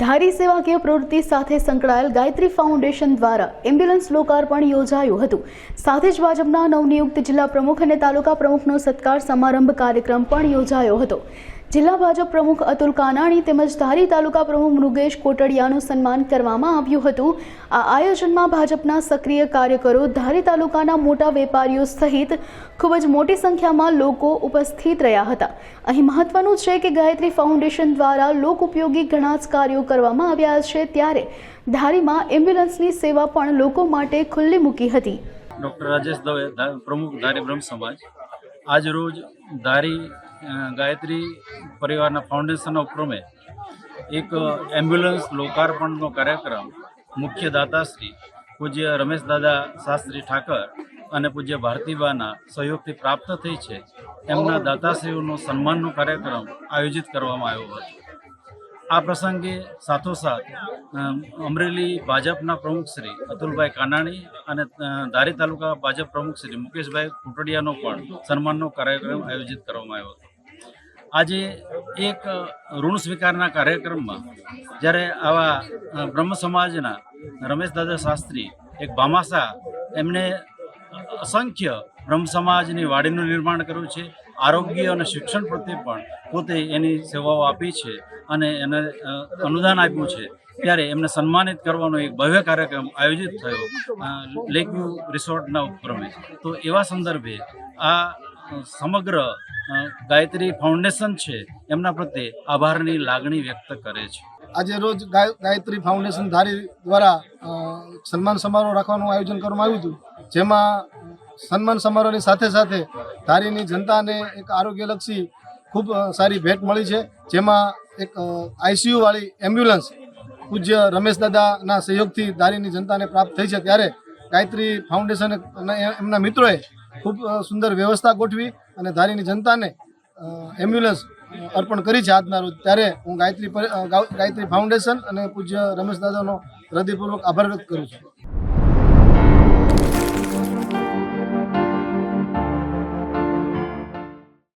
ધારી સેવાકીય પ્રવૃત્તિ સાથે સંકળાયેલ ગાયત્રી ફાઉન્ડેશન દ્વારા એમ્બ્યુલન્સ લોકાર્પણ યોજાયું હતું. સાથે જ ભાજપના નવનિયુક્ત જિલ્લા પ્રમુખ અને તાલુકા પ્રમુખનો સત્કાર સમારંભ કાર્યક્રમ પણ યોજાયો હતો. જિલ્લા ભાજપ પ્રમુખ અતુલ કાનાણી તેમજ ધારી તાલુકા પ્રમુખ મૃગેશ કોટડિયાનું સન્માન કરવામાં આવ્યું હતું. આ આયોજનમાં ભાજપના સક્રિય કાર્યકરો, ધારી તાલુકાના મોટા વેપારીઓ સહિત ખૂબ જ મોટી સંખ્યામાં લોકો ઉપસ્થિત રહ્યા હતા. અહીં મહત્વનું છે કે ગાયત્રી ફાઉન્ડેશન દ્વારા લોક ઉપયોગી ઘણા જ કાર્યો કરવામાં આવ્યા છે. ત્યારે ધારીમાં એમ્બ્યુલન્સની સેવા પણ લોકો માટે ખુલ્લી મૂકી હતી. ડૉક્ટર રાજેશ દવે પ્રમુખ ધારી બ્રહ્મ સમાજ. આજ રોજ ધારી ગાયત્રી પરિવારના ફાઉન્ડેશનના ઉપક્રમે એક એમ્બ્યુલન્સ લોકાર્પણનો કાર્યક્રમ મુખ્ય દાતાશ્રી પૂજ્ય રમેશ દાદા શાસ્ત્રી ઠાકર અને પૂજ્ય ભારતીબાના સહયોગથી પ્રાપ્ત થઈ છે. એમના દાતાશ્રીઓનો સન્માનનો કાર્યક્રમ આયોજિત કરવામાં આવ્યો હતો. આ પ્રસંગે સાથોસાથ અમરેલી ભાજપના પ્રમુખ શ્રી અતુલભાઈ કાનાણી અને ધારી તાલુકા ભાજપ પ્રમુખ શ્રી મુકેશભાઈ કુટડિયાનો પણ સન્માનનો કાર્યક્રમ આયોજિત કરવામાં આવ્યો હતો. આજે એક ઋણ સ્વીકારના કાર્યક્રમમાં જ્યારે આવા બ્રહ્મ સમાજના રમેશ દાદા શાસ્ત્રી, એક ભામાસા, એમને અસંખ્ય બ્રહ્મ સમાજની વાડીનું નિર્માણ કર્યું છે. આરોગ્ય અને શિક્ષણ પ્રત્યે પણ પોતે એની સેવાઓ આપી છે અને એને અનુદાન આપ્યું છે. ત્યારે એમને સન્માનિત કરવાનો એક ભવ્ય કાર્યક્રમ આયોજિત થયો લેકવ્યુ રિસોર્ટના ઉપક્રમે. તો એવા સંદર્ભે આ સમગ્ર ગાયત્રી ફાઉન્ડેશન છે એમના પ્રત્યે આભારની લાગણી વ્યક્ત કરે છે. આજે રોજ ગાય- ગાયત્રી ફાઉન્ડેશન ધારી દ્વારા સન્માન સમારોહ રાખવાનું આયોજન કરવામાં આવ્યું હતું, જેમાં સન્માન સમારોહની સાથે સાથે ધારીની જનતાને એક આરોગ્યલક્ષી ખૂબ સારી ભેટ મળી છે, જેમાં એક આઈસીયુ વાળી એમ્બ્યુલન્સ પૂજ્ય રમેશ દાદાના સહયોગથી ધારીની જનતાને પ્રાપ્ત થઈ છે. ત્યારે ગાયત્રી ફાઉન્ડેશન એમના મિત્રોએ ખૂબ સુંદર વ્યવસ્થા ગોઠવી અને ધારીની જનતાને એમ્બ્યુલન્સ અર્પણ કરી છે આજના રોજ. ત્યારે હું ગાયત્રી ગાયત્રી ફાઉન્ડેશન અને પૂજ્ય રમેશ દાદાનો હૃદયપૂર્વક આભાર વ્યક્ત કરું છું.